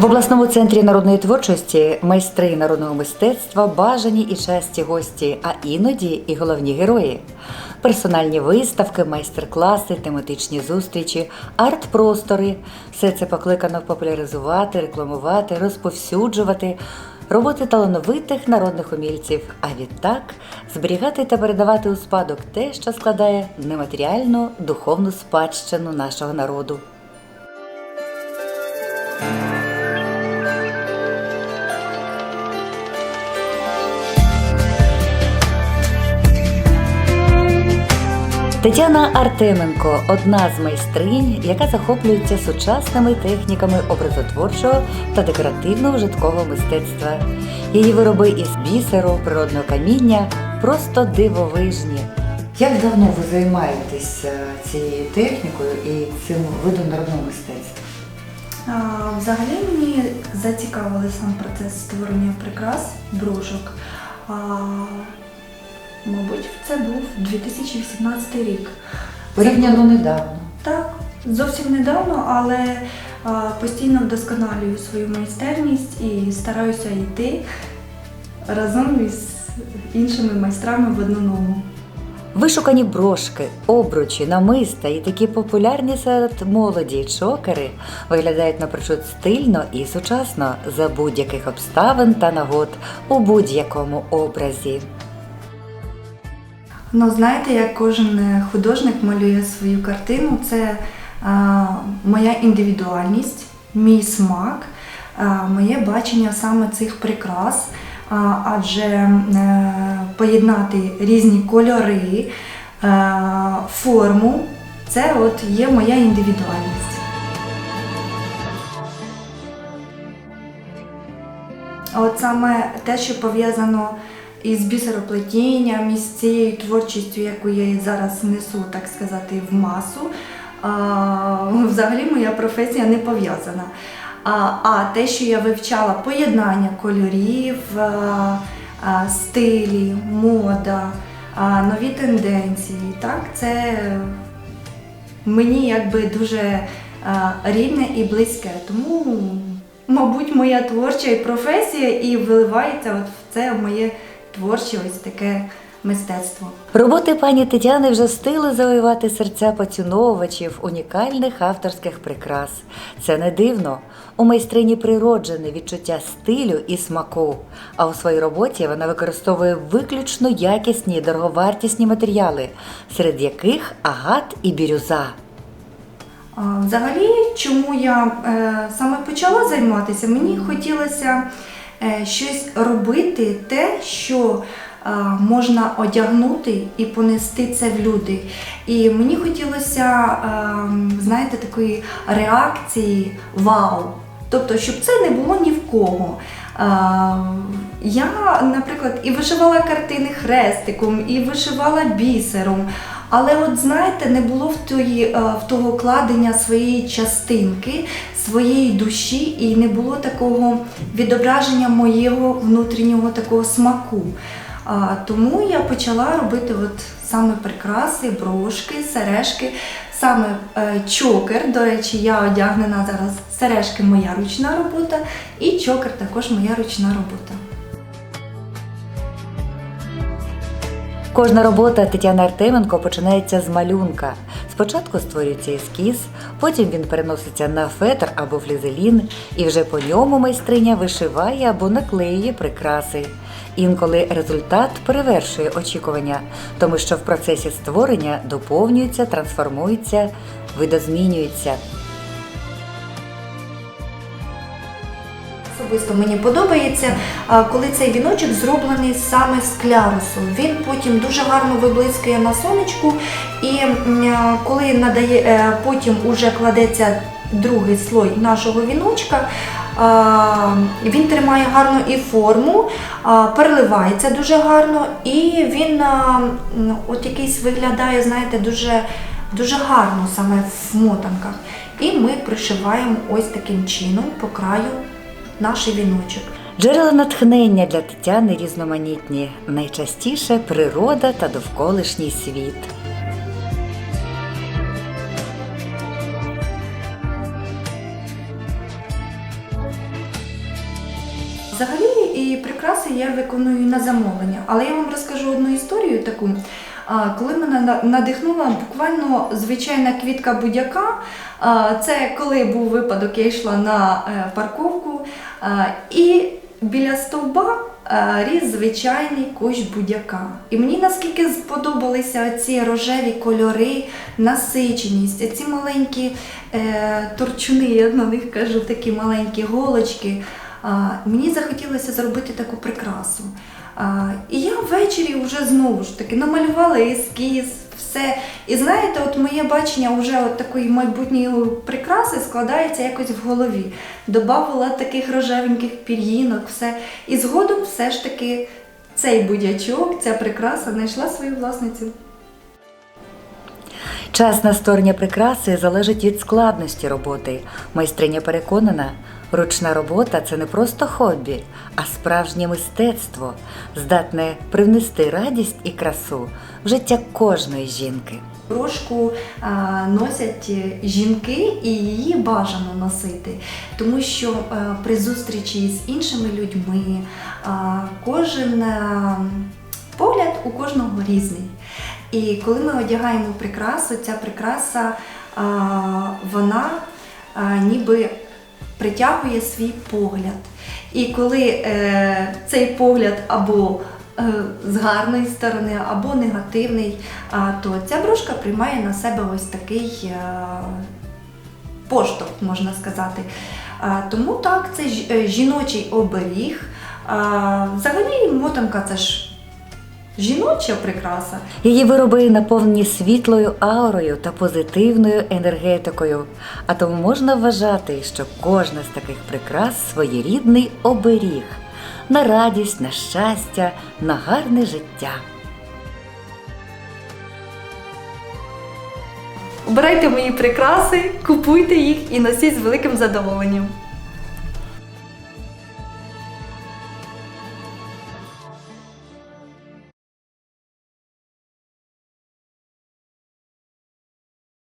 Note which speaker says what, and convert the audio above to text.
Speaker 1: В обласному центрі народної творчості майстри народного мистецтва бажані і часті гості, а іноді і головні герої. Персональні виставки, майстер-класи, тематичні зустрічі, арт-простори все це покликано популяризувати, рекламувати, розповсюджувати роботи талановитих народних умільців, а відтак зберігати та передавати у спадок те, що складає нематеріальну духовну спадщину нашого народу. Тетяна Артеменко одна з майстринь, яка захоплюється сучасними техніками образотворчого та декоративно-ужиткового мистецтва. Її вироби із бісеру, природного каміння просто дивовижні. Як давно ви займаєтеся цією технікою і цим видом народного мистецтва?
Speaker 2: А, Взагалі мені зацікавили сам процес створення прикрас, брошок. А, мабуть, це був 2018 рік.
Speaker 1: Порівняно недавно.
Speaker 2: Так, зовсім недавно, але а, постійно вдосконалюю свою майстерність і стараюся йти разом із іншими майстрами в одну ногу.
Speaker 1: Вишукані брошки, обручі, намиста і такі популярні серед молоді чокери виглядають напрочуд стильно і сучасно за будь-яких обставин та нагод у будь-якому образі.
Speaker 2: Ну, знаєте, як кожен е, художник малює свою картину, це а, моя індивідуальність, мій смак, а, моє бачення саме цих прикрас, а, адже е, поєднати різні кольори, е, форму це от є моя індивідуальність. А От саме те, що пов'язано із бісероплетінням, із цією творчістю, яку я і зараз несу, так сказати, в масу, а, взагалі моя професія не пов'язана. А, а те, що я вивчала поєднання кольорів, а, стилі, мода, а, нові тенденції, так, це мені якби дуже рідне і близьке. Тому, мабуть, моя творча і професія і виливається от в це моє творче ось таке мистецтво.
Speaker 1: Роботи пані Тетяни вже встигли завоювати серця поціновувачів унікальних авторських прикрас. Це не дивно. У майстрині природжене відчуття стилю і смаку. А у своїй роботі вона використовує виключно якісні і дороговартісні матеріали, серед яких агат і бірюза.
Speaker 2: Взагалі, чому я е, саме почала займатися, мені хотілося щось робити, те, що е, можна одягнути і понести це в люди. І мені хотілося, е, знаєте, такої реакції вау. Тобто, щоб це не було ні в кого. Е, Я, наприклад, і вишивала картини хрестиком, і вишивала бісером. Але от знаєте, не було в, тої, е, в того кладення своєї частинки, своєї душі, і не було такого відображення моєго внутрішнього такого смаку. Тому я почала робити от саме прикраси, брошки, сережки, саме е, чокер. До речі, я одягнена зараз. Сережки моя ручна робота, і чокер також моя ручна робота.
Speaker 1: Кожна робота Тетяни Артеменко починається з малюнка. Спочатку створюється ескіз, потім він переноситься на фетр або флізелін, і вже по ньому майстриня вишиває або наклеює прикраси. Інколи результат перевершує очікування, тому що в процесі створення доповнюється, трансформується, видозмінюється.
Speaker 2: Особисто мені подобається, коли цей віночок зроблений саме з клярусу. Він потім дуже гарно виблискує на сонечку, і коли надає, е, потім уже кладеться другий слой нашого віночка, він тримає гарно і форму, переливається дуже гарно, і він от якийсь виглядає, знаєте, дуже, дуже гарно саме в мотанках. І ми пришиваємо ось таким чином по краю наш віночок.
Speaker 1: Джерела натхнення для Тетяни різноманітні, найчастіше природа та довколишній світ.
Speaker 2: взагалі і прикраси я виконую на замовлення, але я вам розкажу одну історію таку. Коли мене на- надихнула буквально звичайна квітка будяка, а, це коли був випадок, я йшла на е, парковку і біля стовба е, ріс звичайний кущ будяка. І мені наскільки сподобалися ці рожеві кольори, насиченість, ці маленькі е, торчуни, я на них кажу, такі маленькі голочки. Мені захотілося зробити таку прикрасу. І я ввечері вже знову ж таки намалювала ескіз, все. І знаєте, от моє бачення вже от такої майбутньої прикраси складається якось в голові. Добавила таких рожевеньких пір'їнок, все. І згодом все ж таки цей будячок, ця прикраса знайшла свою власницю.
Speaker 1: Час на створення прикраси залежить від складності роботи. Майстриня переконана, ручна робота це не просто хобі, а справжнє мистецтво, здатне привнести радість і красу в життя кожної жінки.
Speaker 2: Брошку носять жінки і її бажано носити, тому що а, при зустрічі з іншими людьми кожен а, погляд у кожного різний. І коли ми одягаємо прикрасу, ця прикраса вона ніби притягує свій погляд. І коли е, цей погляд або е, з гарної сторони, або негативний, а, то ця брошка приймає на себе ось такий е, поштовх, можна сказати. А, Тому так, це ж- е, жіночий оберіг. А, Взагалі, мотанка це ж жіноча прикраса.
Speaker 1: Її вироби наповнені світлою аурою та позитивною енергетикою. А тому можна вважати, що кожна з таких прикрас своєрідний оберіг на радість, на щастя, на гарне життя.
Speaker 2: Обирайте мої прикраси, купуйте їх і носіть з великим задоволенням.